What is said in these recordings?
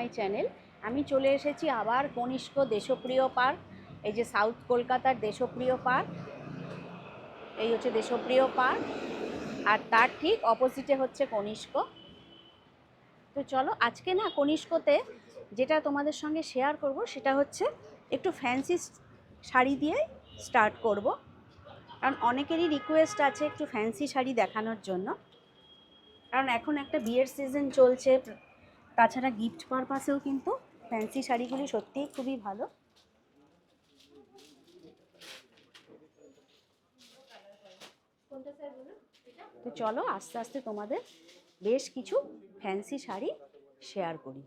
My channel. আমি চলে এসেছি আবার কনিষ্ক দেশপ্রিয় পার্ক, এই যে সাউথ কলকাতার দেশপ্রিয় পার্ক, এই হচ্ছে দেশপ্রিয় পার্ক, আর তার ঠিক অপোজিটে হচ্ছে কনিষ্ক। তো চলো, আজকে না কনিষ্কতে যেটা তোমাদের সঙ্গে শেয়ার করব সেটা হচ্ছে একটু ফ্যান্সি শাড়ি দিয়ে স্টার্ট করব। কারণ অনেকেরই রিকোয়েস্ট আছে একটু ফ্যান্সি শাড়ি দেখানোর জন্য। কারণ এখন একটা বিয়ের সিজন চলছে তাছাড়া গিফট পারপাসেও কিন্তু ফ্যান্সি শাড়িগুলি সত্যিই খুবই ভালো। তো চলো আস্তে আস্তে তোমাদের বেশ কিছু ফ্যান্সি শাড়ি শেয়ার করি।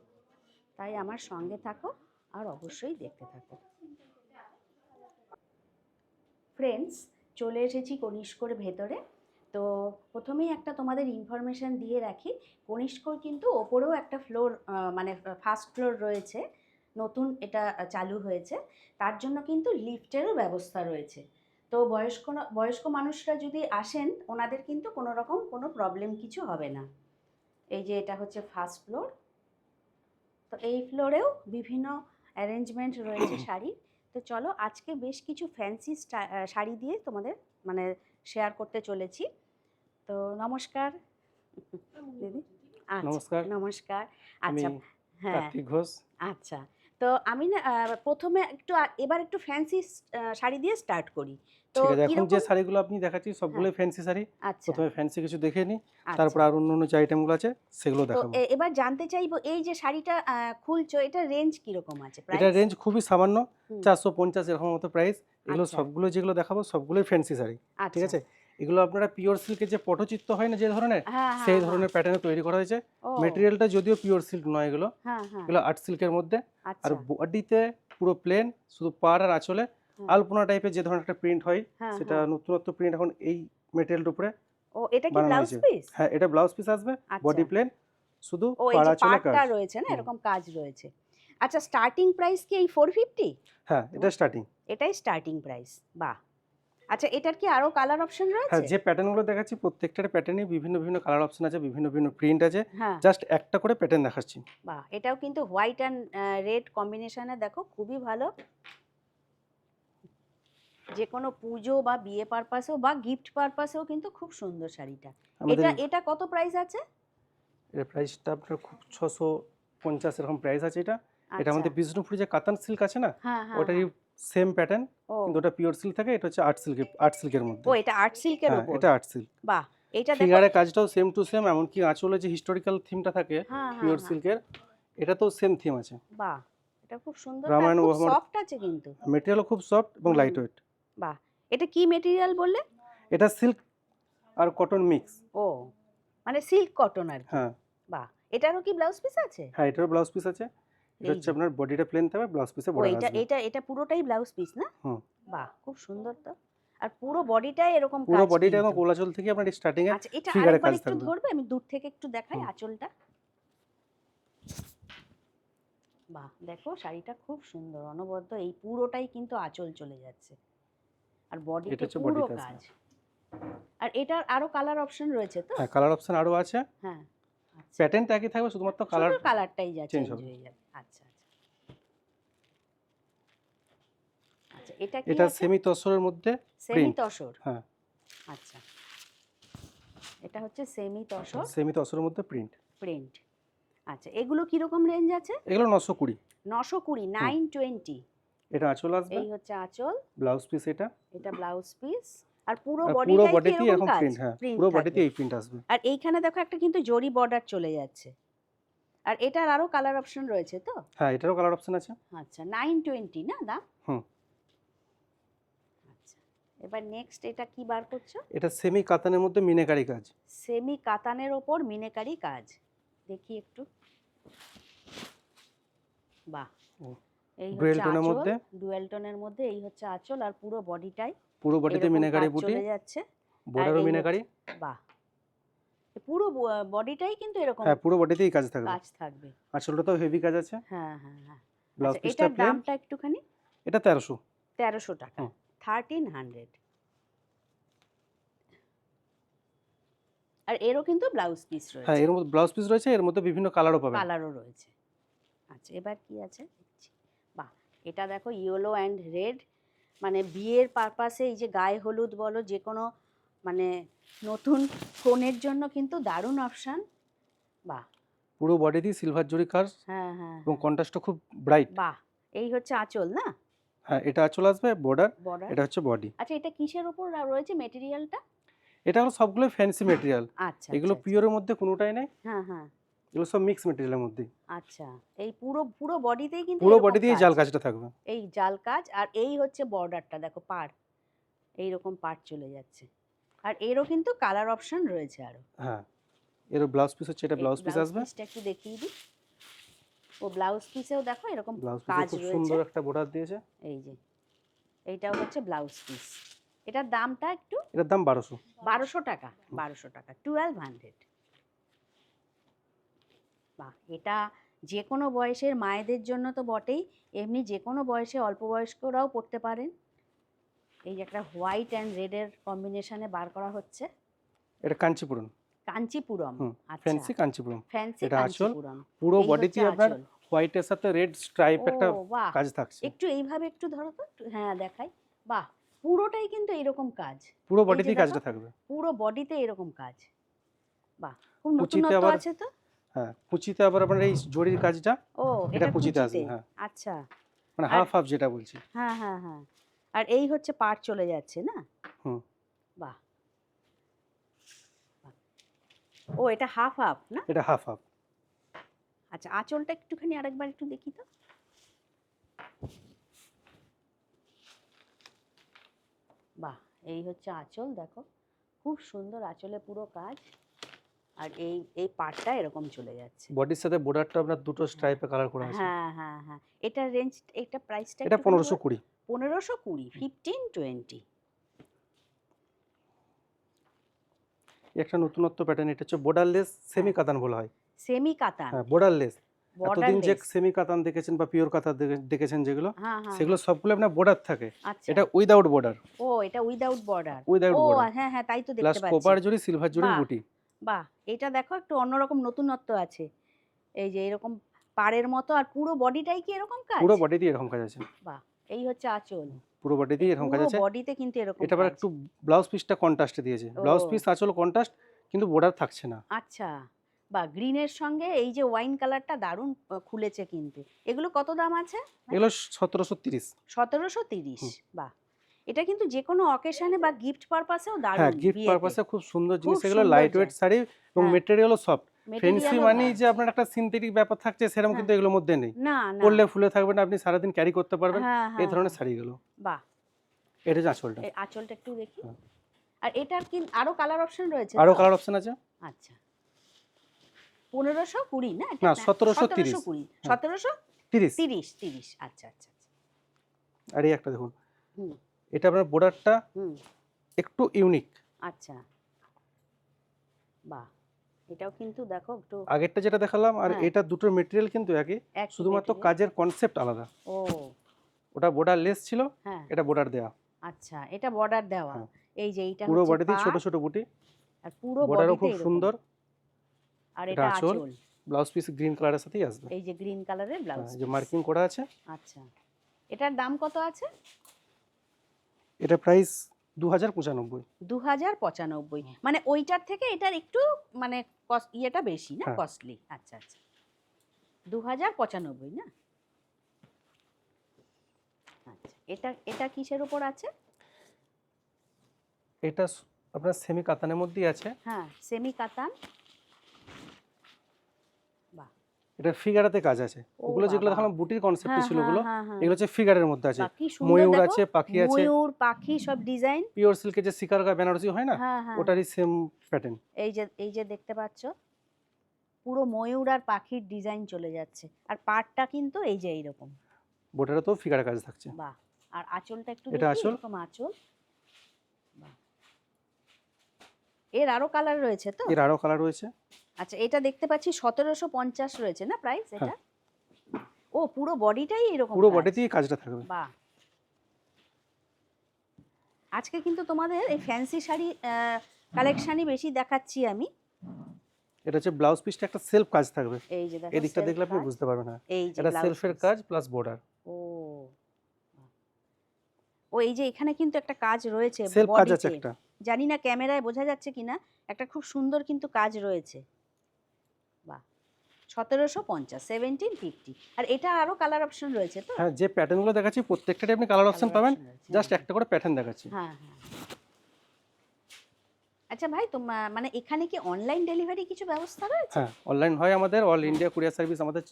তাই আমার সঙ্গে থাকো আর অবশ্যই দেখতে থাকো। ফ্রেন্ডস চলে এসেছি কনিষ্কর ভেতরে। তো প্রথমেই একটা তোমাদের ইনফরমেশন দিয়ে রাখি। কনিষ্কর কিন্তু ওপরেও একটা ফ্লোর মানে ফার্স্ট ফ্লোর রয়েছে। নতুন এটা চালু হয়েছে। তার জন্য কিন্তু লিফটেরও ব্যবস্থা রয়েছে। তো বয়স্ক বয়স্ক মানুষরা যদি আসেন ওনাদের কিন্তু কোনো রকম কোনো প্রবলেম কিছু হবে না। এই যে এটা হচ্ছে ফার্স্ট ফ্লোর তো এই ফ্লোরেও বিভিন্ন অ্যারেঞ্জমেন্ট রয়েছে শাড়ির। তো চলো আজকে বেশ কিছু ফ্যান্সি শাড়ি দিয়ে তোমাদের মানে শেয়ার করতে চলেছি। তো নমস্কার। দিদি? আচ্ছা, নমস্কার। নমস্কার। আচ্ছা হ্যাঁ। ঘোষ। আচ্ছা তো আমি না প্রথমে একটু এবার একটু ফ্যান্সি শাড়ি দিয়ে স্টার্ট করি। তো আছে এখন যে হ্যাঁ। শাড়িগুলো আপনি দেখাচ্ছি সবগুলোই ফ্যান্সি শাড়ি। আচ্ছা। প্রথমে ফ্যান্সি কিছু দেখে নিই আচ্ছা। তারপর আর অন্য অন্য যে আইটেমগুলো আছে সেগুলো দেখাবো। এবার জানতে চাইব এই যে শাড়িটা খুলছো এটা রেঞ্জ কীরকম আছে? এটা রেঞ্জ খুবই সামান্য হুম। চারশো পঞ্চাশ এরকম মতো প্রাইস এগুলো। সবগুলো যেগুলো দেখাবো সবগুলোই ফ্যান্সি শাড়ি। ঠিক আছে? এগুলো আপনারা পিওর সিল্কের যে পটচিত্র হয় না যে ধরনের হ্যাঁ হ্যাঁ সেই হ্যাঁ। ধরনের প্যাটার্নে তৈরি করা হয়েছে। মেটেরিয়ালটা যদিও পিওর সিল্ক নয় এগুলো। এগুলো আর্ট সিল্কের মধ্যে। আর আচ্ছা বডিতে পুরো প্লেন শুধু পার আর আঁচলে। আলপনা টাইপের যে ধরনের একটা প্রিন্ট হয় সেটা। নতুনত্ব প্রিন্ট এখন এই মেটেরিয়ালটার উপরে ও এটা কি ব্লাউজ পিস হ্যাঁ এটা ব্লাউজ পিস আসবে বডি প্লেন শুধু পাড়া চলে পাটটা কাজ। রয়েছে না এরকম কাজ রয়েছে। আচ্ছা স্টার্টিং প্রাইস কি এই ফোর ফিফটি হ্যাঁ এটা স্টার্টিং এটাই স্টার্টিং প্রাইস বাহ। আচ্ছা এটার কি আরও কালার অপশন রয়েছে? হ্যাঁ যে প্যাটার্নগুলো দেখাচ্ছি প্রত্যেকটার প্যাটার্নে বিভিন্ন বিভিন্ন কালার অপশন আছে বিভিন্ন বিভিন্ন প্রিন্ট আছে। হ্যাঁ। জাস্ট একটা করে প্যাটার্ন দেখাচ্ছি। বাহ এটাও কিন্তু হোয়াইট অ্যান্ড রেড কম্বিনেশনে দেখো খুবই ভালো। যে কোনো পুজো বা বিয়ে পারপাসেও বা গিফট পারপাসেও কিন্তু খুব সুন্দর শাড়িটা। এটা এটা কত প্রাইস আছে? এর প্রাইসটা আপনার খুব ছশো পঞ্চাশ এরকম প্রাইস আছে এটা। এটা আচ্ছা। আমাদের বিষ্ণুপুরি যে কাতান সিল্ক আছে না হ্যাঁ হ্যাঁ ওটারই হ্যাঁ। সেম প্যাটার্ন কিন্তু ওটা পিওর সিল্ক থাকে এটা হচ্ছে আর্ট সিল্কের আর্ট সিল্কের মধ্যে। ও এটা আর্ট সিল্কের হ্যাঁ উপর? এটা আর্ট সিল্ক বাহ এটা দেখো। ফিগারের কাজটাও সেম টু সেম এমনকি আঁচলে যে হিস্টোরিক্যাল থিমটা থাকে পিওর সিল্কের এটা তো সেম থিম আছে। বাহ এটা খুব সুন্দর রামায়ণ সফট আছে কিন্তু। মেটেরিয়ালও খুব সফট এবং। লাইট ওয়েট বাহ এটা কি মেটেরিয়াল বললে? এটা সিল্ক আর কটন মিক্স ও মানে সিল্ক কটন আর কি। হ্যাঁ। বাহ এটারও কি ব্লাউজ পিস আছে? হ্যাঁ এটারও ব্লাউজ পিস আছে। এটা হচ্ছে আপনার বডিটা প্লেন থাকবে ব্লাউজ পিসে ও বর্ডার এটা এটা এটা পুরোটাই ব্লাউজ পিস না? হুম। বাহ খুব সুন্দর তো। আর পুরো বডিটাই এরকম পুরো বডিটা এবং কোলাচল থেকে আপনার স্টার্টিং এ আচ্ছা এটা আরেকবার একটু ধরবে? আমি দূর থেকে একটু দেখাই আঁচলটা। বাহ দেখো শাড়িটা খুব সুন্দর অনবদ্য। এই পুরোটাই কিন্তু আঁচল চলে যাচ্ছে। আর body পুরো কাজ। কাজ। আর এটার আরও কালার অপশন রয়েছে তো? হ্যাঁ কালার অপশন আরও আছে। হ্যাঁ আচ্ছা। প্যাটার্নটা একই থাকবে শুধুমাত্র কালার কালার কালারটাই যা চেঞ্জ হয়ে যাবে। আচ্ছা আচ্ছা। আচ্ছা এটা কি এটা সেমি তসরের মধ্যে সেমি তসর হ্যাঁ। আচ্ছা। এটা হচ্ছে সেমি তসর সেমি তসরের মধ্যে প্রিন্ট প্রিন্ট আচ্ছা এগুলো কীরকম রেঞ্জ আছে? এগুলো নশো কুড়ি। নশো কুড়ি নাইন টোয়েন্টি এটা আঁচল আসবে? এই হচ্ছে আঁচল। ব্লাউজ পিস এটা? এটা ব্লাউজ পিস আর পুরো পুরো বডিটাই এরকম এরকম প্রিন্ট হ্যাঁ। পুরো বডিতে এই প্রিন্ট আসবে। আর এইখানে দেখো একটা কিন্তু জরি বর্ডার চলে যাচ্ছে। আর এটার আরও কালার অপশন রয়েছে তো? হ্যাঁ এটারও কালার অপশন আছে। আচ্ছা নাইন টোয়েন্টি না দাম? হুম। আচ্ছা এবার নেক্সট এটা কি বার করছ? এটা সেমি কাতানের মধ্যে মিনেকারি কাজ। সেমি কাতানের ওপর মিনেকারি কাজ। দেখি একটু। বাহ। এই tone এর মধ্যে? ডুয়েল টোনের মধ্যে এই হচ্ছে আঁচল আর পুরো বডিটাই পুরো বডিতে মিনেকারি বুটি চলে যাচ্ছে। বর্ডারও মিনেকারি। বাহ। পুরো বডিটাই কিন্তু এরকম হ্যাঁ পুরো বডিতেই কাজ থাকবে। কাজ থাকবে। আঁচলটাতেও হেভি কাজ আছে। হ্যাঁ হ্যাঁ হ্যাঁ। ব্লাউজ আচ্ছা, পিসটা এটার দামটা একটুখানি? এটা তেরোশো। তেরোশো টাকা। হুম। থার্টিন হান্ড্রেড আর এরও কিন্তু ব্লাউজ পিস হ্যাঁ এর মধ্যে ব্লাউজ পিস রয়েছে এর মধ্যে বিভিন্ন কালারও পাবেন। কালারও রয়েছে। আচ্ছা এবার কি আছে? বাহ এটা দেখো ইয়েলো অ্যান্ড রেড মানে বিয়ের পারপাসে এই যে গায়ে হলুদ বলো যে কোনো মানে নতুন ফোনের জন্য কিন্তু দারুণ অপশান বাহ। পুরো বডি দিয়ে সিলভার জরি কাজ হ্যাঁ হ্যাঁ। এবং কন্ট্রাস্টটা খুব ব্রাইট বাহ এই হচ্ছে আঁচল না? হ্যাঁ এটা চলে আসবে বর্ডার এটা হচ্ছে বডি আচ্ছা এটা কিসের উপর রয়েছে মেটেরিয়ালটা এটা হলো সবগুলো ফ্যান্সি মেটেরিয়াল আচ্ছা এগুলো পিওরের মধ্যে কোনোটাই নেই। হ্যাঁ হ্যাঁ। এগুলো সব মিক্স মেটেরিয়ালের মধ্যে আচ্ছা এই পুরো পুরো বডিতেই কিন্তু পুরো বডি দিয়ে জাল কাজটা থাকবে। এই জাল কাজ আর এই হচ্ছে বর্ডারটা দেখো পার এই রকম পার চলে যাচ্ছে। আর এরও কিন্তু কালার অপশন রয়েছে আরও হ্যাঁ এর ব্লাউজ পিস হচ্ছে এটা ব্লাউজ পিস আসবে? piece টা একটু দেখিয়ে দিই। ও ব্লাউজ পিসেও দেখো এরকম কাজ রয়েছে। সুন্দর একটা বর্ডার দিয়েছে। এই যে এইটাও হচ্ছে ব্লাউজ পিস এটার দামটা একটু এটার দাম বারোশো। বারোশো টাকা বারোশো টাকা টুয়েলভ হান্ড্রেড বাহ এটা যে কোনো বয়সের মায়েদের জন্য তো বটেই এমনি যে কোনো বয়সে অল্প বয়স্করাও পড়তে পারেন। এই একটা হোয়াইট অ্যান্ড রেডের কম্বিনেশনে বার করা হচ্ছে। এটা কাঞ্চিপুরম। কাঞ্চিপুরম আচ্ছা। ফ্যান্সি কাঞ্চিপুরম। ফ্যান্সি কাঞ্চিপুরম। পুরো বডিতে আপনার আঁচল। হোয়াইটের সাথে রেড স্ট্রাইপ একটা কাজ থাকছে। একটু এইভাবে একটু ধরো তো হ্যাঁ দেখাই। বাহ পুরোটাই কিন্তু এরকম কাজ। পুরো বডিতেই কাজটা থাকবে। পুরো বডিতে এরকম কাজ। বাহ খুব নতুনত্ব আছে তো? হ্যাঁ কুচিতে আবার আপনার এই জরির কাজটা ও এটা কুচিতে আসবে, হ্যাঁ। আচ্ছা। মানে হাফ হাফ যেটা বলছি। হ্যাঁ হ্যাঁ হ্যাঁ। আর এই হচ্ছে পাট চলে যাচ্ছে না। বাহ। ও এটা হাফ হাফ না? এটা হাফ হাফ আচ্ছা আঁচলটা একটুখানি আরেকবার একটু দেখি তো। বাহ এই হচ্ছে আঁচল দেখো। খুব সুন্দর আঁচলে পুরো কাজ। আর এই এই পাটটা এরকম চলে যাচ্ছে। বডির সাথে বর্ডারটা আপনার দুটো স্ট্রাইপে কালার করা আছে। হ্যাঁ হ্যাঁ হ্যাঁ। এটা রেঞ্জ এটা প্রাইসটা এটা পনেরোশো কুড়ি। পনেরোশো কুড়ি ফিফটিন টোয়েন্টি একটা নতুনত্ব প্যাটার্ন এটা হচ্ছে বর্ডারলেস সেমি কাতান বলা হয়। সেমি কাতান হ্যাঁ বর্ডারলেস এতদিন যে সেমি কাতান দেখেছেন বা পিওর কাতান দেখেছেন যেগুলো হ্যাঁ হ্যাঁ সেগুলো সবগুলো আপনার বর্ডার থাকে। আচ্ছা। এটা উইদাউট বর্ডার ও এটা উইদাউট বর্ডার উইদাউট বর্ডার হ্যাঁ হ্যাঁ তাই তো প্লাস দেখতে কোপার পাচ্ছি। জরি সিলভার জরি বাহ। বুটি বাহ এটা দেখো একটু অন্যরকম নতুনত্ব আছে। এই যে এরকম পাড়ের মতো আর পুরো বডিটাই কি এরকম কাজ? পুরো বডি দিয়ে এরকম কাজ আছে। বাহ এই হচ্ছে আঁচল। পুরো বডি দিয়ে এরকম কাজ আছে? বডিতে কিন্তু এরকম এটা আবার একটু ব্লাউজ পিসটা কন্ট্রাস্টে দিয়েছে। ব্লাউজ পিস আঁচল কন্ট্রাস্ট কিন্তু বর্ডার থাকছে না। আচ্ছা বা গ্রিনের সঙ্গে এই যে ওয়াইন কালারটা দারুণ খুলেছে কিন্তু। এগুলো কত দাম আছে? এগুলো সতেরোশো তিরিশ। সতেরোশো তিরিশ বাহ। এটা কিন্তু যে কোনো অকেশনে বা গিফট পারপাসেও দারুণ হ্যাঁ গিফট পারপাসে খুব সুন্দর জিনিস। এগুলো লাইট ওয়েট শাড়ি এবং হ্যাঁ। মেটেরিয়ালও সফট ও মানেই যে আপনার একটা সিনথেটিক ব্যাপার থাকছে সেরকম হ্যাঁ। কিন্তু এগুলোর মধ্যে নেই। না না। পরলে ফুলে থাকবেন আপনি সারাদিন ক্যারি করতে পারবেন। হ্যাঁ, এই হ্যাঁ, ধরনের হ্যাঁ। শাড়িগুলো বাহ। এটা হচ্ছে আঁচলটা। এই আঁচলটা একটু দেখি। আর এটার কি আরও কালার অপশন রয়েছে আরও কালার অপশন আছে? আচ্ছা। পনেরোশো কুড়ি না? না, 1730 কুড়ি। হ্যাঁ। সতেরোশো তিরিশ। তিরিশ তিরিশ। আচ্ছা আচ্ছা আচ্ছা। আর এই একটা দেখুন। এটা আপনার বর্ডারটা একটু ইউনিক আচ্ছা। বাহ। এটাও কিন্তু দেখো একটু আগেরটা যেটা দেখালাম আর হ্যাঁ। এটা দুটোর মেটেরিয়াল কিন্তু একই শুধুমাত্র কাজের কনসেপ্ট আলাদা। ও। ওটা বর্ডার লেস ছিল হ্যাঁ। এটা বর্ডার দেয়া। আচ্ছা এটা বর্ডার দেওয়া। হ্যাঁ। এই যে এইটা পুরো বডিতে ছোট ছোট বুটি আর পুরো বর্ডারও খুব সুন্দর। আর এটা আঁচল। ব্লাউজ পিস গ্রিন কালারের সাথেই আসবে। এই যে গ্রিন কালারের ব্লাউজ যে মার্কিং করা আছে। আচ্ছা। এটার দাম কত আছে? এটা প্রাইস দু হাজার পঁচানব্বই। দু হাজার পঁচানব্বই মানে ওইটার থেকে এটার একটু মানে ইয়েটা বেশি না? হ্যাঁ। কস্টলি। আচ্ছা আচ্ছা। দু হাজার পঁচানব্বই না? আচ্ছা এটা এটা কিসের উপর আছে? এটা আপনার সেমি কাতানের মধ্যেই আছে। হ্যাঁ সেমি কাতান এটা ফিগারাতে কাজ আছে। ওগুলো যেগুলো। দেখালাম বুটির কনসেপ্টে হ্যাঁ, ছিল হ্যাঁ, ওগুলো হ্যাঁ। এগুলো হচ্ছে ফিগারের মধ্যে আছে। ময়ূর আছে পাখি আছে। ময়ূর পাখি সব ডিজাইন পিওর সিল্কের যে সিকারগা বেনারসি হয় না ওটারই সেম প্যাটার্ন এই যে এই যে দেখতে পাচ্ছ পুরো ময়ূর আর পাখির ডিজাইন চলে যাচ্ছে। আর পাটটা কিন্তু এই যে এইরকম। বোটারে তো ফিগারের কাজ থাকছে। বাহ আর আঁচলটা একটু এটা আঁচল? এরকম আঁচল। এর আরও কালার রয়েছে তো? এর আরও কালার রয়েছে। আচ্ছা এটা দেখতে পাচ্ছি সতেরোশো পঞ্চাশ রয়েছে না প্রাইস এটা? হ্যাঁ। ও পুরো বডিটাই এরকম পুরো। বডিতেই কাজটা থাকবে। বাহ। আজকে কিন্তু তোমাদের এই ফ্যান্সি শাড়ি কালেকশনই বেশি দেখাচ্ছি আমি। এটা হচ্ছে ব্লাউজ পিসটা একটা সেলফ কাজ থাকবে। এই যে দেখো এই দিকটা দেখলে আপনি বুঝতে পারবেন না এই যে এটা সেলফের কাজ প্লাস বর্ডার ও ও এই যে এখানে কিন্তু একটা কাজ রয়েছে সেলফ কাজ আছে একটা। জানি না ক্যামেরায় বোঝা যাচ্ছে কিনা একটা খুব সুন্দর কিন্তু কাজ রয়েছে। সতেরোশো পঞ্চাশ সেভেন্টিন ফিফটি আর এটা আরও কালার অপশন রয়েছে তো? হ্যাঁ যে প্যাটার্নগুলো দেখাচ্ছি প্রত্যেকটাতে আপনি কালার অপশন পাবেন। জাস্ট হ্যাঁ। একটা করে প্যাটার্ন দেখাচ্ছি। হ্যাঁ হ্যাঁ। আচ্ছা ভাই তোমার মানে এখানে কি অনলাইন ডেলিভারি কিছু ব্যবস্থা রয়েছে? হ্যাঁ অনলাইন হয় আমাদের অল ইন্ডিয়া কুরিয়ার সার্ভিস আমাদের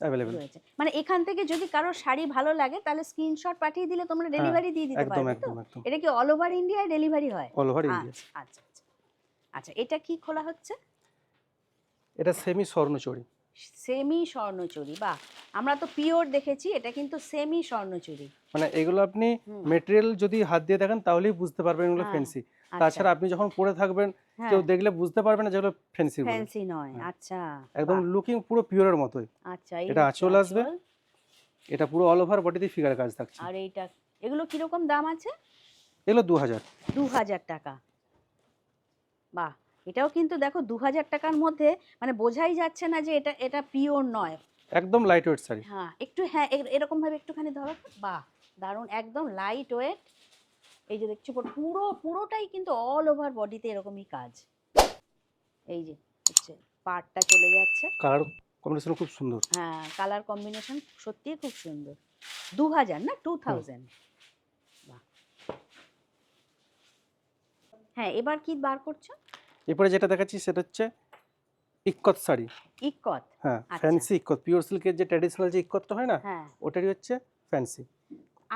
অ্যাভেলেবেল রয়েছে। মানে এখান থেকে যদি কারও শাড়ি ভালো লাগে তাহলে স্ক্রিনশট পাঠিয়ে দিলে তোমরা ডেলিভারি দিয়ে দিতে হ্যাঁ, পারবে তো? একদম একদম। এটা কি অল ওভার ইন্ডিয়ায় ডেলিভারি হয়? অল ওভার ইন্ডিয়া আচ্ছা আচ্ছা আচ্ছা। আচ্ছা এটা কি খোলা হচ্ছে? এটা সেমি স্বর্ণচুরি সেমি স্বর্ণচুরি বাহ! আমরা তো পিওর দেখেছি এটা কিন্তু সেমি স্বর্ণচুরি মানে এগুলো আপনি মেটেরিয়াল যদি হাত দিয়ে দেখেন তাহলেই বুঝতে পারবেন এগুলো হ্যাঁ, ফ্যান্সি। আচ্ছা, তাছাড়া আপনি যখন পরে থাকবেন কেউ দেখলে বুঝতে পারবে না যেগুলো ফ্যান্সি বলে। ফ্যান্সি নয় হ্যাঁ। আচ্ছা। একদম লুকিং পুরো পিওরের মতোই। আচ্ছা এটা আঁচল আসবে। এটা পুরো অল ওভার বডিতে ফিগার কাজ থাকছে। আর এইটা এগুলো কীরকম দাম আছে? এগুলো দু হাজার। দু হাজার টাকা। বাহ! এটাও কিন্তু দেখো দু হাজার টাকার মধ্যে মানে বোঝাই যাচ্ছে না যে এটা এটা পিওর নয়। একদম লাইট ওয়েট শাড়ি। হ্যাঁ একটু হ্যাঁ এরকম ভাবে একটুখানি ধরো। বাহ দারুণ একদম লাইট ওয়েট এই যে দেখছ পুরো- পুরো পুরোটাই কিন্তু অল ওভার বডিতে এরকমই কাজ। এই যে হচ্ছে পার্টটা চলে যাচ্ছে। কালার কম্বিনেশন খুব সুন্দর। হ্যাঁ কালার কম্বিনেশন সত্যিই খুব সুন্দর। দু হাজার না টু থাউজেন্ড হ্যাঁ এবার কি বার করছ? এরপরে যেটা দেখাচ্ছি সেটা হচ্ছে ইক্কত শাড়ি। ইকত হ্যাঁ আচ্ছা। ফ্যান্সি ইক্কত। পিওর সিল্কের যে ট্র্যাডিশনাল যে ইক্কতটা হয় না হ্যাঁ। ওটারই হচ্ছে ফ্যান্সি।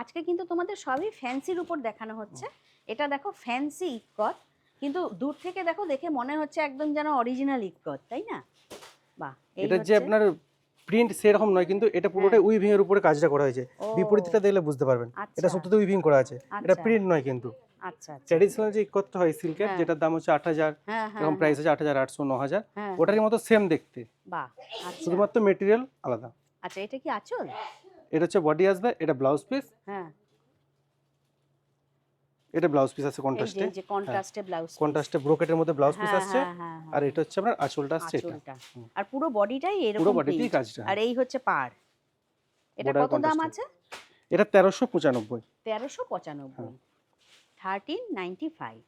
আজকে কিন্তু তোমাদের সবই ফ্যান্সির উপর দেখানো হচ্ছে। এটা দেখো ফ্যান্সি ইকত কিন্তু দূর থেকে দেখো দেখে মনে হচ্ছে একদম যেন অরিজিনাল ইকত তাই না? বাহ এটা যে আপনার প্রিন্ট সেরকম নয় কিন্তু এটা পুরোটাই উইভিং এর উপরে কাজটা করা হয়েছে। বিপরীতটা দেখলে বুঝতে পারবেন। আচ্ছা, এটা সত্যি উইভিং করা আছে। এটা আচ্ছা, প্রিন্ট নয় কিন্তু। আচ্ছা আচ্ছা। ট্র্যাডিশনাল যে ইক্কতটা হয় সিল্কের হ্যাঁ। যেটার দাম হচ্ছে আট হাজার হ্যাঁ হ্যাঁ এরকম প্রাইস আছে আট হাজার আটশো ন হাজার। ওটারই মতো সেম দেখতে। আচ্ছা। শুধুমাত্র মেটেরিয়াল আলাদা। আচ্ছা এটা কি আচল? এটা হচ্ছে বডি আসবে এটা ব্লাউজ পিস হ্যাঁ। এটা ব্লাউজ পিস আছে কন্ট্রাস্টে এই যে কন্ট্রাস্টে ব্লাউজ কন্ট্রাস্টে ব্রোকেটের মধ্যে ব্লাউজ পিস হ্যাঁ, আর এটা হচ্ছে আপনার আঁচলটা আসছে এটা। আর পুরো বডিটাই পুরো এরকম বডিতেই print। কাজটা। আর এই হচ্ছে পার এটা কত দাম আছে? এটা তেরোশো পঁচানব্বই। তেরোশো পঁচানব্বই। হ্যাঁ। থার্টিন নাইনটি ফাইভ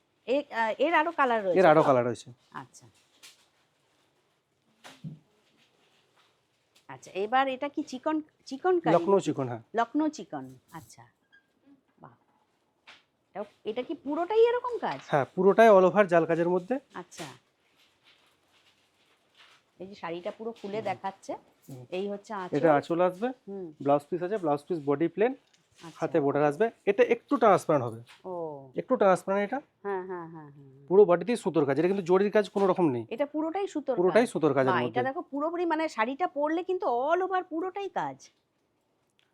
এর আরও কালার রয়েছে এর আরও কালার রয়েছে। আচ্ছা। আচ্ছা এবার এটা কি চিকন চিকন কারি লখনৌ চিকন হ্যাঁ। লখনৌ চিকন আচ্ছা। এটা কি পুরোটাই এরকম কাজ? হ্যাঁ পুরোটাই অল ওভার জাল কাজের মধ্যে। আচ্ছা। এই যে শাড়িটা পুরো খুলে দেখাচ্ছে এই হচ্ছে আঁচল। এটা আঁচল আসবে হুম। ব্লাউজ পিস আছে ব্লাউজ পিস বডি প্লেন। হাতে বর্ডার আসবে। এটা একটু ট্রান্সপারেন্ট হবে। ও। একটু ট্রান্সপারেন্ট এটা। হ্যাঁ হ্যাঁ হ্যাঁ হ্যাঁ। পুরো বডিতেই সুতোর কাজ এটা কিন্তু জরির কাজ কোনো রকম নেই। এটা পুরোটাই সুতোর পুরোটাই সুতোর বাহ, এটা দেখো পুরোপুরি মানে শাড়িটা পরলে কিন্তু অল ওভার পুরোটাই কাজ।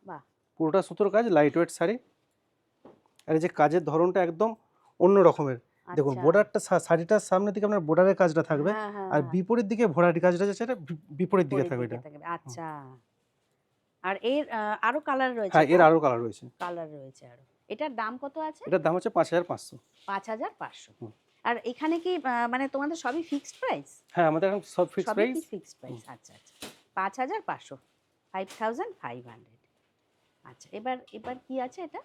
বাহ। পুরোটা সুতোর কাজ লাইট ওয়েট শাড়ি। আর এই যে কাজের ধরনটা একদম অন্য রকমের। দেখুন আচ্ছা। বর্ডারটা শাড়িটার সামনে দিকে আপনার বর্ডারের কাজটা থাকবে হ্যাঁ, হ্যাঁ, আর হ্যাঁ, বিপরীত দিকে ভরাটি কাজটা আছে সেটা বিপরীত দিকে থাকবে এটা। আচ্ছা। আর এর আরও কালার রয়েছে হ্যাঁ এর আরও কালার রয়েছে। কালার রয়েছে আরও। এটার দাম কত আছে? এটার দাম হচ্ছে পাঁচ হাজার পাঁচশো। পাঁচ হাজার পাঁচশো। আর এখানে কি মানে তোমাদের সবই ফিক্সড প্রাইস হ্যাঁ আমাদের এখন সব ফিক্সড প্রাইস ফিক্সড প্রাইস আচ্ছা আচ্ছা। পাঁচ হাজার পাঁচশো। ফাইভ থাউজেন্ড ফাইভ হান্ড্রেড আচ্ছা এবার এবার কি আছে এটা?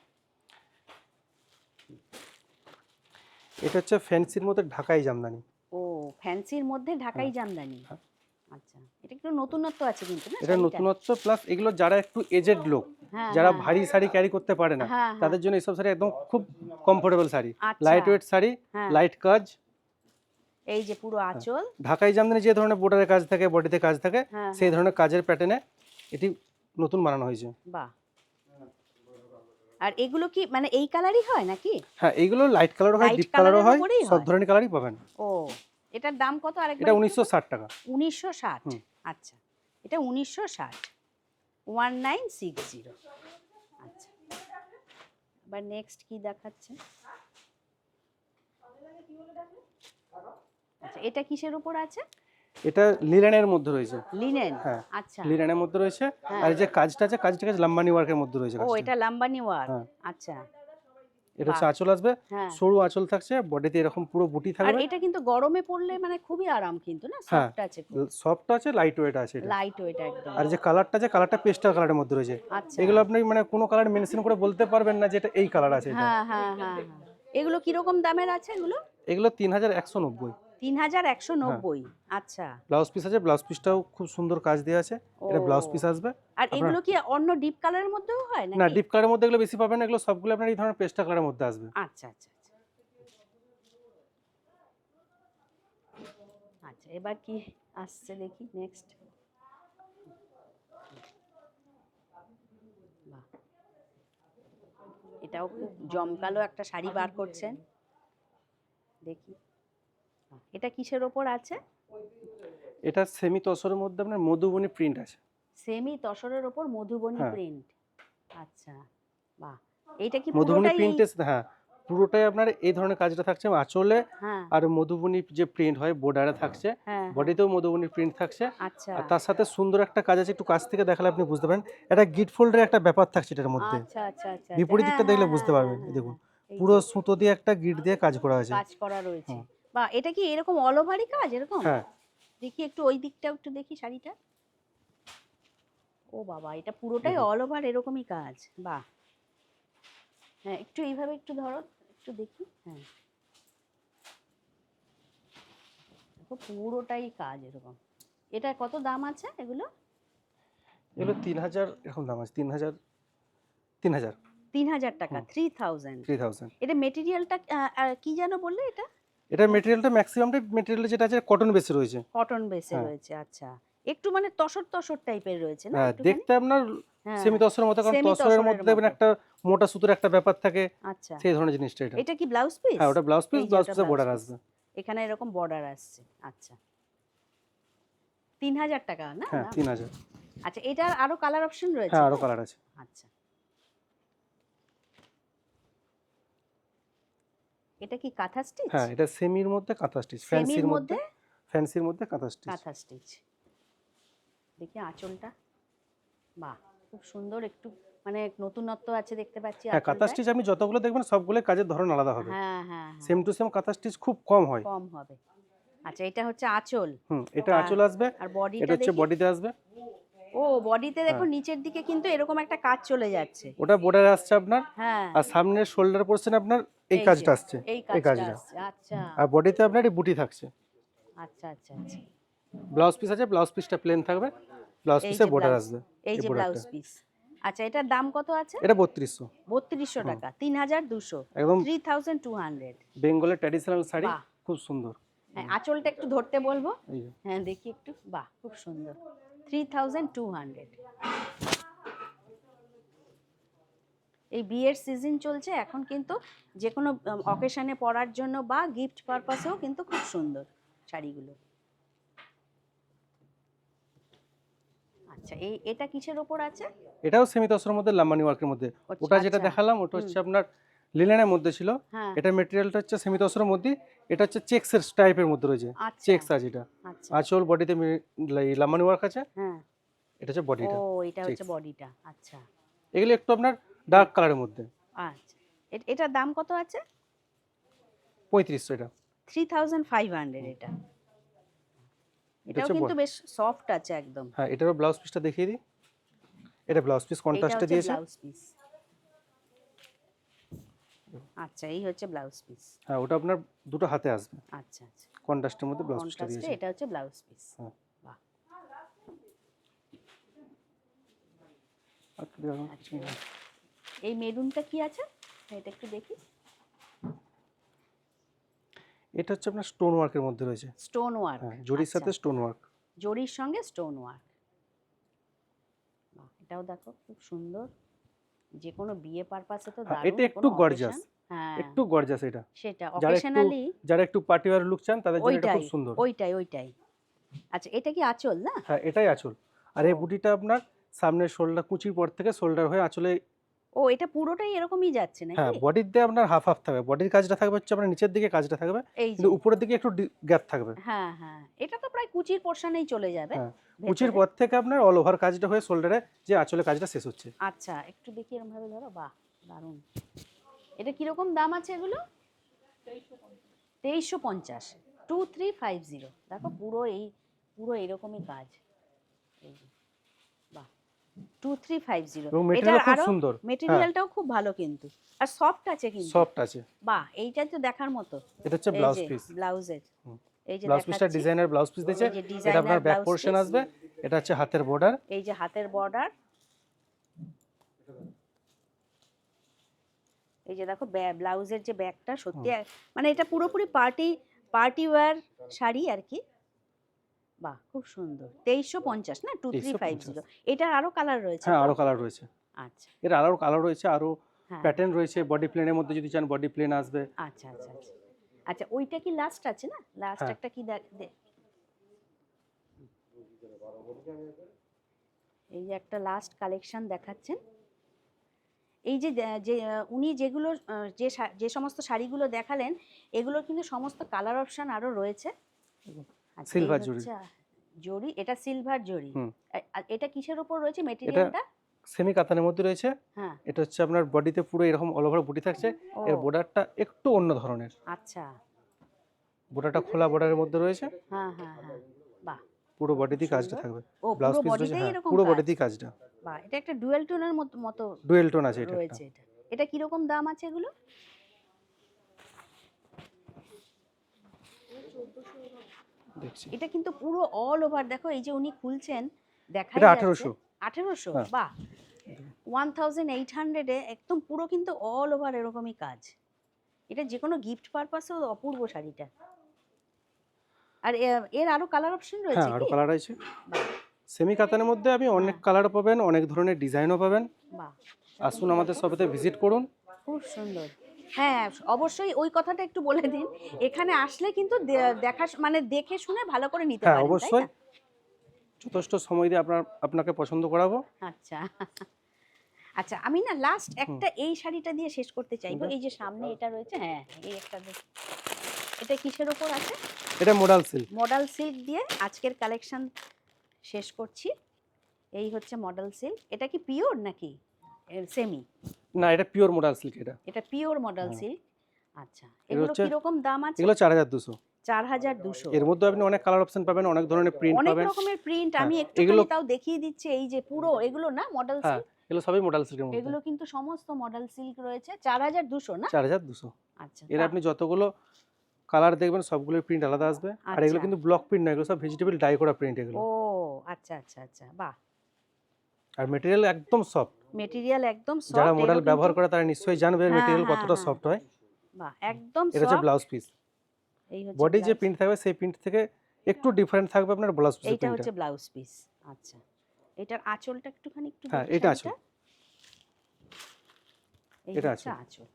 এটা হচ্ছে ফ্যান্সির মধ্যে ঢাকাই জামদানি। ও ফ্যান্সির মধ্যে ঢাকাই জামদানি। হ্যাঁ। আচ্ছা এটা একটু নতুনত্ব আছে কিন্তু না এটা নতুনত্ব প্লাস এগুলো যারা একটু এজেড লোক হ্যাঁ, যারা হ্যাঁ, ভারী শাড়ি ক্যারি করতে পারে না হ্যাঁ, হ্যাঁ, তাদের জন্য এইসব শাড়ি একদম খুব কমফোর্টেবল শাড়ি। আচ্ছা, লাইট ওয়েট শাড়ি হ্যাঁ, লাইট কাজ এই যে পুরো আঁচল। ঢাকাই জামদানি যে ধরনের বর্ডারের কাজ থাকে বডিতে কাজ থাকে হ্যাঁ সেই ধরনের কাজের প্যাটার্নে এটি নতুন বানানো হয়েছে। বাহ। আর এগুলো কি মানে এই কালারই হয় নাকি? হ্যাঁ এইগুলো লাইট কালারও হয় ডিপ কালারও হয় সব ধরনের কালারই পাবেন। ও এটার দাম কত আরেকবার এটা একটু? উনিশশো ষাট টাকা। উনিশশো ষাট? হুম। আচ্ছা এটা উনিশশো ষাট। One nine six zero. আচ্ছা এবার নেক্সট কি দেখাচ্ছে? আচ্ছা এটা কিসের উপর আছে? এটা লিলেনের মধ্যে রয়েছে। লিনেন? হ্যাঁ, আচ্ছা। লিলেনের মধ্যে রয়েছে। হ্যাঁ। আর এই যে কাজটা আছে কাজটা কাজ লাম্বানি ওয়ার্কের মধ্যে রয়েছে ও এটা লাম্বানি ওয়ার্ক? হ্যাঁ। আচ্ছা। এটা হচ্ছে আঁচল আসবে। হ্যাঁ। সরু আঁচল থাকছে বডিতে এরকম পুরো বুটি থাকবে। আর এটা কিন্তু গরমে পড়লে মানে খুবই আরাম কিন্তু না। সফট আছে সফট আছে লাইট ওয়েট আছে এটা। লাইট ওয়েট একদম। আর যে কালারটা আছে কালারটা পেস্টাল কালারের মধ্যে রয়েছে। আচ্ছা। এগুলো আপনি মানে কোনো কালার মেনশন করে বলতে পারবেন না যে এটা এই কালার আছে এটা। হ্যাঁ হ্যাঁ হ্যাঁ। এগুলো কীরকম দামের আছে এগুলো? এগুলো তিন হাজার একশো নব্বই। তিন হাজার একশো নব্বই। আচ্ছা। ব্লাউজ পিস আছে ব্লাউজ পিসটাও খুব সুন্দর কাজ দেওয়া আছে। এটা ব্লাউজ পিস আসবে। আর এগুলো কি অন্য ডিপ কালারের মধ্যেও হয় না ডিপ কালারের মধ্যে এগুলো বেশি পাবেন এগুলো সবগুলো আপনার এই ধরনের পেস্টা কালারের মধ্যে আসবে। আচ্ছা আচ্ছা আচ্ছা। আচ্ছা এবার কি আসছে দেখি নেক্সট এটাও খুব জমকালো একটা শাড়ি বার করছেন। দেখি। এটা কিসের ওপর আছে? এটা সেমি তসরের মধ্যে আপনার মধুবনী প্রিন্ট আছে। সেমি তসরের ওপর মধুবনী হ্যাঁ। প্রিন্ট আচ্ছা বাহ। এইটা কি মধুবনী প্রিন্টে হ্যাঁ পুরোটাই আপনার এই ধরনের কাজটা থাকছে আঁচলে হ্যাঁ। আর মধুবনী যে প্রিন্ট হয় বর্ডারে থাকছে। হ্যাঁ। বডিতেও মধুবনী প্রিন্ট থাকছে। আচ্ছা। আর তার সাথে সুন্দর একটা কাজ আছে একটু কাছ থেকে দেখালে আপনি বুঝতে পারেন। এটা গিট ফোল্ডের একটা ব্যাপার থাকছে এটার মধ্যে। আচ্ছা আচ্ছা আচ্ছা বিপরীত হ্যাঁ, দিকটা দেখলে হ্যাঁ, বুঝতে হ্যাঁ, পারবেন, হ্যাঁ, দেখুন। হ্যাঁ, পুরো সুতো দিয়ে একটা গিট দিয়ে কাজ করা আছে কাজ করা রয়েছে। বা এটা কি এরকম অল ওভারই কাজ? এরকম? হ্যাঁ। দেখি একটু ওই দিকটাও একটু দেখি শাড়িটা। ও বাবা এটা পুরোটাই। অল ওভার এরকমই কাজ। বাহ! হ্যাঁ একটু এইভাবে একটু ধরো একটু দেখি। হ্যাঁ। দেখো পুরোটাই কাজ এরকম। এটা কত দাম আছে এগুলো? এগুলো তিন হাজার এরকম দাম আছে তিন হাজার তিন হাজার। তিন হাজার টাকা। থ্রি থাউজেন্ড থ্রি থাউজেন্ড এটা মেটেরিয়ালটা কি যেন বললে এটা? এটা মেটেরিয়ালটা ম্যাক্সিমামটা মেটেরিয়াল যেটা আছে কটন বেসে রয়েছে। কটন বেসে হ্যাঁ। রয়েছে আচ্ছা। একটু মানে তসর তসর টাইপের রয়েছে না হ্যাঁ দেখতে আপনার হ্যাঁ, সেমি তসরের মতো কারণ তসরের মধ্যে দেখবেন একটা মোটা সুতোর একটা ব্যাপার থাকে আচ্ছা। সেই ধরনের জিনিসটা এটা। এটা কি ব্লাউজ পিস হ্যাঁ ওটা ব্লাউজ পিস ব্লাউজ পিসে বর্ডার। আসবে। এখানে এরকম বর্ডার আসছে আচ্ছা। তিন হাজার টাকা না? হ্যাঁ? তিন হাজার। আচ্ছা এটার আরও কালার অপশন রয়েছে হ্যাঁ আরও কালার আছে। আচ্ছা। এটা কি কাঁথা স্টিচ হ্যাঁ এটা সেমির মধ্যে কাঁথা স্টিচ ফ্যান্সির মধ্যে ফ্যান্সির মধ্যে কাঁথা স্টিচ কাঁথা স্টিচ দেখি আঁচলটা। বাহ খুব সুন্দর একটু মানে নতুনত্ব আছে দেখতে পাচ্ছি হ্যাঁ কাঁথা স্টিচ আপনি যতগুলো দেখবেন সবগুলো কাজের ধরন আলাদা হবে। হ্যাঁ হ্যাঁ same to same kantha stitch খুব কম হয়। কম হবে। আচ্ছা এটা হচ্ছে আঁচল। হুম এটা আঁচল আসবে আর বডিটা এটা হচ্ছে বডিতে আসবে। ও বডিতে দেখো হ্যাঁ। নিচের দিকে কিন্তু এরকম একটা কাজ চলে যাচ্ছে। ওটা বর্ডার আসছে আপনার হ্যাঁ। আর সামনের শোল্ডার পোর্শন আপনার এই কাজটা আসছে এই কাজটা আচ্ছা। আর বডিতে আপনার এই বুটি থাকছে। আচ্ছা আচ্ছা আচ্ছা। ব্লাউজ পিস আছে ব্লাউজ পিসটা প্লেন থাকবে ব্লাউজ পিসে বর্ডার আসবে এই যে ব্লাউজ পিস আচ্ছা এটার দাম কত আছে? এটা বত্রিশশো। বত্রিশশো হুম। টাকা তিন হাজার দুশো একদম থ্রি থাউজেন্ড টু হান্ড্রেড বেঙ্গলের ট্র্যাডিশনাল শাড়ি খুব সুন্দর। হ্যাঁ আঁচলটা একটু ধরতে বলব? হ্যাঁ দেখি একটু বাহ খুব সুন্দর। থ্রি থাউজেন্ড টু হান্ড্রেড এই বিয়ের সিজন চলছে এখন কিন্তু যে কোনো অকেশনে পরার জন্য বা গিফট পারপাসেও কিন্তু খুব সুন্দর শাড়িগুলো। আচ্ছা এই এটা কিসের ওপর আছে? এটাও সেমি তসরের মধ্যে লাম্বানি ওয়ার্কের মধ্যে। ওটা যেটা আচ্ছা। দেখালাম ওটা হচ্ছে আপনার লিলেনের মধ্যে ছিল। হ্যাঁ। এটা মেটেরিয়ালটা হচ্ছে সেমি তসরের মধ্যে এটা হচ্ছে চেক্সের টাইপের মধ্যে রয়েছে। আচ্ছা। চেক্স আছে এটা। আচ্ছা। আঁচল বডিতে লাম্বানি ওয়ার্ক আছে। হ্যাঁ। এটা হচ্ছে বডিটা ও এটা হচ্ছে বডিটা আচ্ছা। এগুলো একটু আপনার ডার্ক কালারের মধ্যে। আচ্ছা। এটার দাম কত আছে? পঁয়ত্রিশশো এটা। থ্রি থাউজেন্ড ফাইভ হান্ড্রেড এটা। এটা এটাও কিন্তু বেশ সফট আছে একদম। হ্যাঁ এটারও ব্লাউজ পিসটা দেখিয়ে দিই। এটা ব্লাউজ পিস কন্ট্রাস্টে দিয়েছে। ব্লাউজ পিস আচ্ছা এই হচ্ছে ব্লাউজ পিস। হ্যাঁ ওটা আপনার দুটো হাতে আসবে। আচ্ছা আচ্ছা। কন্ট্রাস্টের মধ্যে ব্লাউজ পিসটা দিয়েছে। এটা হচ্ছে ব্লাউজ পিস। হ্যাঁ। কি আচ্ছা এই মেরুনটা কি আছে? এটা একটু দেখি। এটা হচ্ছে আপনার স্টোন ওয়ার্কের মধ্যে রয়েছে। স্টোন ওয়ার্ক হ্যাঁ জরির সাথে স্টোন ওয়ার্ক। জরির সঙ্গে স্টোন ওয়ার্ক। এটাও দেখো খুব সুন্দর। যে কোনো বিয়ে পারপাসে তো হ্যাঁ, দারুণ এটা একটু gorgeous। হ্যাঁ। একটু গর্জাস এটা। সেটা অকেশনালি যারা একটু পার্টি ওয়ার লুক চান তাদের জন্য এটা খুব সুন্দর। ওইটাই ওইটাই। আচ্ছা এটা কি আঁচল না? হ্যাঁ এটাই আঁচল। আর এই বুটিটা আপনার সামনের শোল্ডার কুচির পর থেকে শোল্ডার হয়ে আঁচলে ও এটা পুরোটাই এরকমই যাচ্ছে হ্যাঁ নাকি বডির দিয়ে আপনার হাফ হাফ থাকবে। বডির কাজটা থাকবে হচ্ছে আপনার নিচের দিকে কাজটা থাকবে। কিন্তু উপরের দিকে একটু গ্যাপ থাকবে। হ্যাঁ হ্যাঁ। এটা তো প্রায় কুচির পোর্শনেই চলে যাবে। হ্যাঁ। কুচির পর থেকে আপনার অল ওভার কাজটা হয়ে শোল্ডারে যে আঁচলে কাজটা শেষ হচ্ছে। আচ্ছা একটু দেখি এরকম ভাবে ধরো বাহ দারুণ। এটা কীরকম দাম আছে এগুলো? তেইশশো পঞ্চাশ টু থ্রি ফাইভ জিরো দেখো পুরো এই পুরো এরকমই কাজ। বাহ টু থ্রি ফাইভ জিরো খুব সুন্দর। মেটেরিয়ালটাও খুব ভালো কিন্তু। আর সফট আছে কিন্তু। সফট আছে। বাহ এইটা তো দেখার মতো। এটা হচ্ছে ব্লাউজ পিস ব্লাউজের। এই যে ব্লাউজ পিসটা দেখাচ্ছি। ব্লাউজ পিস দিয়েছে এটা আপনার ব্যাক blouse আসবে এটা হচ্ছে হাতের বর্ডার এই যে হাতের বর্ডার এই যে দেখো ব্লাউজের যে ব্যাগটা সত্যি মানে এটা পুরোপুরি পার্টি পার্টি ওয়্যার শাড়ি আর কি। বাহ খুব সুন্দর। তেইশশো পঞ্চাশ না? টু থ্রি ফাইভ জিরো এটার আরও কালার রয়েছে হ্যাঁ? আরও কালার রয়েছে। আচ্ছা। এর আরও কালার রয়েছে আরও প্যাটার্ন রয়েছে বডি প্লেনের মধ্যে যদি চান বডি প্লেন আসবে। আচ্ছা আচ্ছা আচ্ছা। আচ্ছা ওইটা কি লাস্ট আছে না? লাস্ট হ্যাঁ। একটা কি দেখ- দে- এই যে একটা লাস্ট কালেকশন দেখাচ্ছেন। এই যে যে উনি যেগুলো যে যে সমস্ত শাড়িগুলো দেখালেন এগুলোর কিন্তু সমস্ত কালার অপশন আরও রয়েছে। Silver জরি। জরি এটা সিলভার জরি এটা কিসের উপর রয়েছে? মেটেরিয়ালটা সেমি কাতানের মধ্যে রয়েছে। হ্যাঁ। এটা হচ্ছে আপনার বডিতে পুরো এরকম অল ওভার বুটি থাকছে। এর বর্ডারটা একটু অন্য ধরনের। আচ্ছা। বর্ডারটা খোলা বর্ডারের মধ্যে রয়েছে। হ্যাঁ হ্যাঁ হ্যাঁ। বাহ। পুরো বডিতেই কাজটা থাকবে। ব্লাউজ পুরো পিস রয়েছে হ্যাঁ পুরো কাজ? বডিতেই কাজটা। বাহ এটা একটা ডুয়েল টোনের মতো ডুয়েল টোন আছে এটা রয়েছে এটা। এটা কীরকম দাম আছে এগুলো? দেখছি। এটা কিন্তু পুরো অল ওভার দেখো এই যে উনি খুলছেন দেখা এটা আঠেরোশো। আঠেরোশো? হ্যাঁ। বাহ। ওয়ান থাউজেন্ড এইট হান্ড্রেডে একদম পুরো কিন্তু অল ওভার এরকমই কাজ। এটা যে কোনো গিফট পারপাসেও অপূর্ব শাড়িটা। আর এর আরও কালার অপশন রয়েছে হ্যাঁ আরও কালার আছে। সেমি কাতানের মধ্যে আপনি অনেক কালার পাবেন অনেক ধরনের ডিজাইনও পাবেন। বাহ। আসুন আমাদের শপেতে ভিজিট করুন। খুব সুন্দর। হ্যাঁ অবশ্যই ওই কথাটা একটু বলে দিন। এখানে আসলে কিন্তু দেখা মানে দেখে শুনে ভালো করে নিতে হ্যাঁ পারেন অবশ্যই? যথেষ্ট সময় দিয়ে আপনার আপনাকে পছন্দ করাবো। আচ্ছা। আচ্ছা আমি না লাস্ট একটা এই শাড়িটা দিয়ে শেষ করতে চাইব। এই যে সামনে এটা রয়েছে হ্যাঁ এই একটা এটা কিসের উপর আছে? এটা মোডাল সিল্ক মডেল সিল্ক দিয়ে আজকের কালেকশন শেষ করছি। এই হচ্ছে মডেল সিল্ক এটা কি পিওর নাকি? সেমি না এটা পিওর মোডাল সিল্ক এটা। এটা পিওর মডেল। সিল্ক আচ্ছা এগুলো হচ্ছে- কীরকম দাম আছে? এগুলো চার হাজার দুশো। চার হাজার দুশো। এর মধ্যে আপনি অনেক কালার অপশন পাবেন অনেক ধরনের প্রিন্ট অনেক রকমের প্রিন্ট হ্যাঁ, আমি একটু তাও দেখিয়ে দিচ্ছি এই যে পুরো এগুলো না মডেল হ্যাঁ সিল্ক এগুলো সবই মোডাল সিল্কের মধ্যে। এগুলো কিন্তু সমস্ত মডেল সিল্ক রয়েছে চার হাজার দুশো না? চার হাজার দুশো। আচ্ছা এর আপনি যতগুলো কালার দেখবেন সবগুলোর প্রিন্ট আলাদা আসবে। আর এগুলো আচ্ছা। কিন্তু ব্লক প্রিন্ট নয় এগুলো সব ভেজিটেবল ডাই করা প্রিন্ট এগুলো। ও আচ্ছা আচ্ছা আচ্ছা বাহ। আর মেটেরিয়াল একদম সফট মেটেরিয়াল একদম soft, যারা মডেল ব্যবহার করে তারা নিশ্চয়ই জানবে মেটেরিয়াল হ্যাঁ, কতটা। সফট হয়। বাহ একদম এটা হচ্ছে ব্লাউজ পিস এই হচ্ছে বডি যে প্রিন্ট থাকবে সেই প্রিন্ট থেকে একটু ডিফারেন্ট থাকবে আপনার ব্লাউজ এইটা প্রিন্টটা হচ্ছে ব্লাউজ পিস আচ্ছা। এটার আঁচলটা একটুখানি একটু হ্যাঁ, এটা। এই এটা হচ্ছে আঁচল।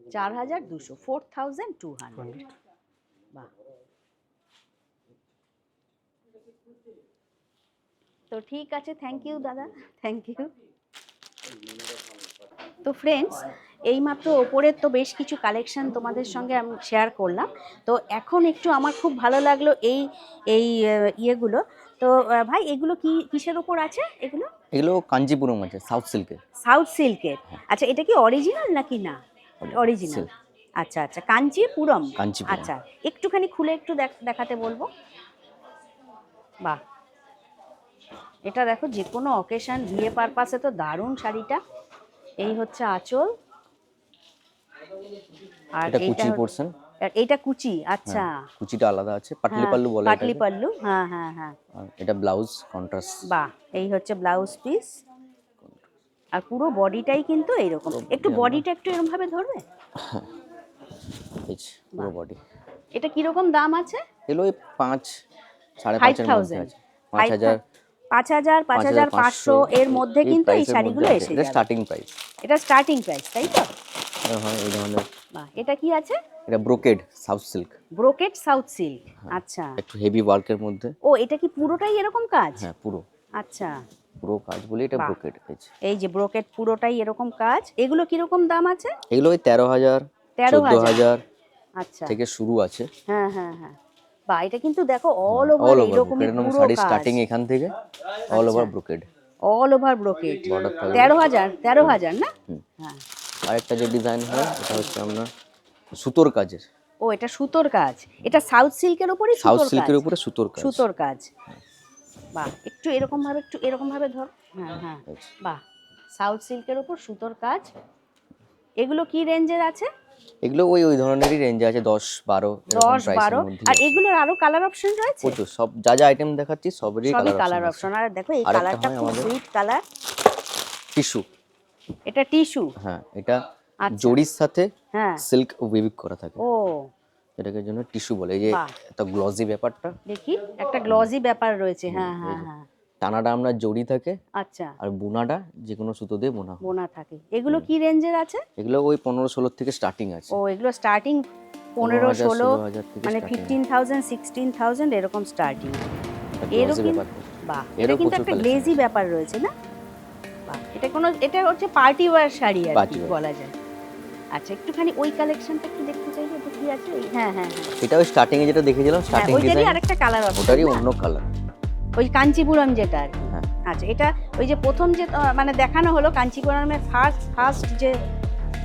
চার হাজার দুশো ফোর থাউজেন্ড টু হান্ড্রেড বাহ। তো ঠিক আছে থ্যাংক ইউ দাদা। থ্যাংক ইউ তো ফ্রেন্ডস এইমাত্র ওপরের তো বেশ কিছু কালেকশন তোমাদের সঙ্গে আমি শেয়ার করলাম। তো এখন একটু আমার খুব ভালো লাগল এই এই ইয়েগুলো। তো ভাই এগুলো কি কিসের ওপর আছে এগুলো? এগুলো কাঞ্জিপুরম আছে সাউথ সিল্কের সাউথ সিল্কের আচ্ছা এটা কি অরিজিনাল নাকি না? অরিজিনাল আচ্ছা আচ্ছা কাঞ্চিপুরম আচ্ছা একটুখানি খুলে একটু দেখাতে বলব। বাহ। এটা দেখো যে কোনো অকেশন বিয়ে পারপাসে তো দারুণ শাড়িটা। এই হচ্ছে আঁচল। আর এটা কুচি পোর্শন আর এইটা কুচি আচ্ছা। কুচিটা আলাদা আছে পাটলি হ্যাঁ, পাল্লু বলে পাটলি পাল্লু হ্যাঁ হ্যাঁ হ্যাঁ। এটা ব্লাউজ কন্ট্রাস্ট বাহ এই হচ্ছে ব্লাউজ পিস আর পুরো বডিটাই কিন্তু এইরকম। একটু বডিটা একটু এরকম ভাবে ধরবে পুরো বডি। এটা কীরকম দাম আছে? এগুলো ওই পাঁচ সাড়ে পাঁচের মধ্যে আছে। পাঁচ হাজার পাঁচ হাজার পাঁচ হাজার পাঁচশো এর মধ্যে কিন্তু এই শাড়িগুলো এসে যাবে। স্টার্টিং প্রাইস এটা স্টার্টিং প্রাইস তাই তো? এই ধরনের। এটা কি আছে? এটা brocade south silk brocade south silk আচ্ছা। একটু হেভি ওয়ার্কের মধ্যে। ও এটা কি পুরোটাই এরকম কাজ? হ্যাঁ পুরো। আচ্ছা। পুরো কাজ বলে এটা। ব্রোকেড আছে এই যে ব্রোকেট পুরোটাই এরকম কাজ। এগুলো কীরকম দাম আছে? এগুলো ওই তেরো হাজার তেরো হাজার আচ্ছা। থেকে শুরু আছে। হ্যাঁ হ্যাঁ হ্যাঁ। বা এটা কিন্তু দেখো অল ওভার এইরকমই পুরো শাড়ি স্টার্টিং এখান থেকে all over. Brocade all over থাকবে তেরো হাজার তেরো হাজার না। হ্যাঁ। আরেকটা যে ডিজাইন হয় এটা হচ্ছে আপনার সুতোর কাজের। ও এটা সুতোর কাজ। এটা সাউথ সিল্কের উপরই সাউথ সিল্কের উপরে সুতোর কাজ। সুতোর কাজ। বাহ একটু এরকম ভাবে একটু এরকম ভাবে ধর। হ্যাঁ হ্যাঁ। আচ্ছা। বাহ সাউথ সিল্কের উপর সুতোর কাজ। এগুলো কি রেঞ্জের আছে? এগুলো ওই ওই ধরনেরই রেঞ্জে আছে দশ বারো দশ বারো। আর এগুলোর আরও কালার অপশন রয়েছে? প্রচুর সব যা যা আইটেম দেখাচ্ছি সবেরই কালার অপশন আর দেখো এই কালারটা খুব সুইট কালার টিস্যু এটা টিস্যু হ্যাঁ এটা আচ্ছা। জরির সাথে হ্যাঁ। সিল্ক উইভিক করা থাকে। ও। এটাকে জন্য টিস্যু বলে। এই যে। একটা গ্লসি ব্যাপারটা। দেখি একটা গ্লজি ব্যাপার রয়েছে। হ্যাঁ হ্যাঁ হ্যাঁ। টানাটা আমরা জড়ি থাকে আচ্ছা। আর বোনাটা যে কোনো সুতো দিয়ে বোনা হয়। বোনা থাকে। এগুলো কি রেঞ্জের আছে? এগুলো ওই পনেরো ষোলোর থেকে স্টার্টিং আছে। ও এগুলো স্টার্টিং পনেরো হাজার, ষোলো হাজার থেকে মানে starting fifteen thousand sixteen thousand এরকম স্টার্টিং এরও glossy কিন্তু-। বাহ এরও এটা কিন্তু প্রচুর একটা collection গ্লেজি ব্যাপার রয়েছে না? বাহ এটা কোনো এটা হচ্ছে পার্টি ওয়্যার শাড়ি আর Party কি wear। বলা যায়। আচ্ছা একটুখানি ওই কালেকশনটা একটু দেখতে চাইবে তো কি আছে? ওই হ্যাঁ হ্যাঁ হ্যাঁ। এটা ওই স্টার্টিং এ যেটা দেখেছিলাম হ্যাঁ স্টার্টিং ওইটারই ডিজাইন আরেকটা কালার আছে ওটারই অন্য কালার ওই কাঞ্চিপুরম যেটা আর কি। হ্যাঁ। আচ্ছা এটা ওই যে প্রথম যে মানে দেখানো হলো কাঞ্চিপুরমের ফার্স্ট ফার্স্ট যে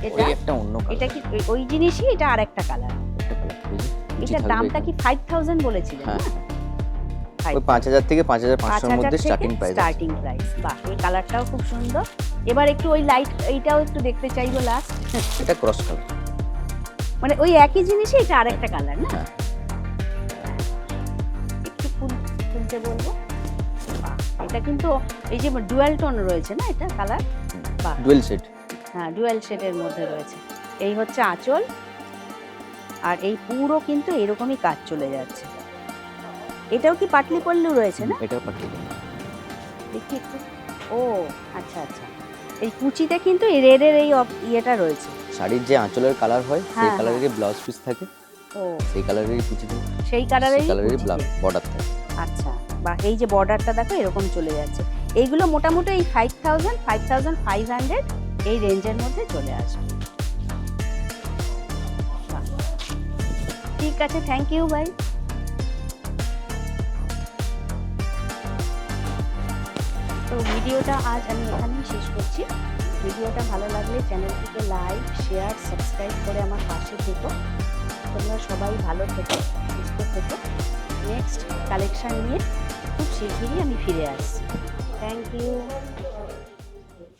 এটা ওই একটা অন্য এটা কি ওই- ওই জিনিসই এটা আরেকটা কালার একটা কালার এটার দামটা কি ফাইভ থাউজেন্ড বলেছিলেন হ্যাঁ। ওই পাঁচ হাজার থেকে পাঁচ হাজার পাঁচশোর মধ্যে স্টার্টিং প্রাইস স্টার্টিং প্রাইস বাহ এই কালারটাও খুব সুন্দর। এবার একটু ওই লাইট এইটাও একটু দেখতে চাইব লাস্ট এটা ক্রস কালার মানে ওই একই জিনিসই এটা আরেকটা কালার না? হ্যাঁ। একটু ফুল খুলতে বলব। এটা কিন্তু এই যে ডুয়াল টোন রয়েছে না এটা কালার? বাহ। ডুয়েল সেট হ্যাঁ ডুয়াল শেডের মধ্যে রয়েছে। এই হচ্ছে আঁচল। আর এই পুরো কিন্তু এরকমই কাজ চলে যাচ্ছে। এটাও কি পাটলি পল্লু রয়েছে না? এটা পাঠিয়ে দেখি একটু। ও আচ্ছা আচ্ছা। এই কুচিতে কিন্তু এই রেডের এই ইয়েটা রয়েছে। শাড়ির যে আঁচলের কালার হয় সেই হ্যাঁ, কালারেরই ব্লাউজ পিস থাকে। ও। সেই কালারেরই কুচিতে। সেই কালারেরই কালারেরই কুচিতে। বর্ডার থাকে। বা এই যে বর্ডারটা দেখো, এরকম চলে যাচ্ছে। এইগুলো মোটামুটি এই five thousand five thousand five hundred এই রেঞ্জের মধ্যে চলে আসবে। ঠিক আছে থ্যাংক ইউ ভাই তো ভিডিওটা আজ আমি এখানেই শেষ করছি। ভিডিওটা ভালো লাগলে চ্যানেলটিকে লাইক শেয়ার সাবস্ক্রাইব করে আমার পাশে থেকো। তোমরা সবাই ভালো থেকো, সুস্থ থেকো। নেক্সট কালেকশান নিয়ে খুব শিগগিরই আমি ফিরে আসছি। Thank you